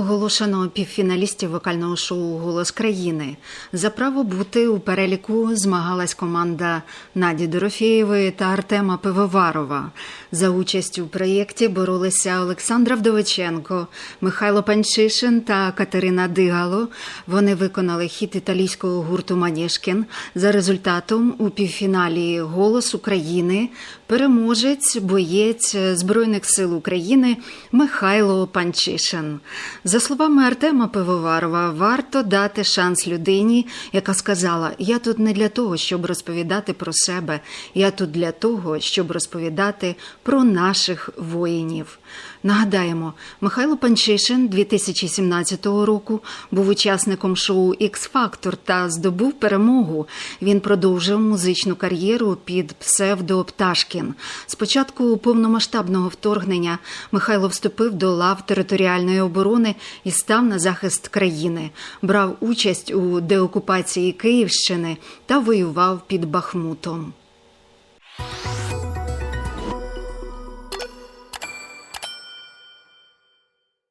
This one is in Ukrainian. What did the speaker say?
Оголошено півфіналістів вокального шоу Голос країни. За право бути у переліку змагалась команда Наді Дорофєєвої та Артема Пивоварова. За участь у проєкті боролися Олександра Вдовиченко, Михайло Панчишин та Катерина Дигало. Вони виконали хіт італійського гурту Манєшкін. За результатом у півфіналі Голос України переможець боєць Збройних сил України Михайло Панчишин. За словами Артема Пивоварова, варто дати шанс людині, яка сказала: Я тут не для того, щоб розповідати про себе, я тут для того, щоб розповідати про наших воїнів. Нагадаємо, Михайло Панчишин 2017 року був учасником шоу «Ікс-Фактор» та здобув перемогу. Він продовжив музичну кар'єру під псевдо Пташкін. Спочатку повномасштабного вторгнення Михайло вступив до лав територіальної оборони і став на захист країни, брав участь у деокупації Київщини та воював під Бахмутом.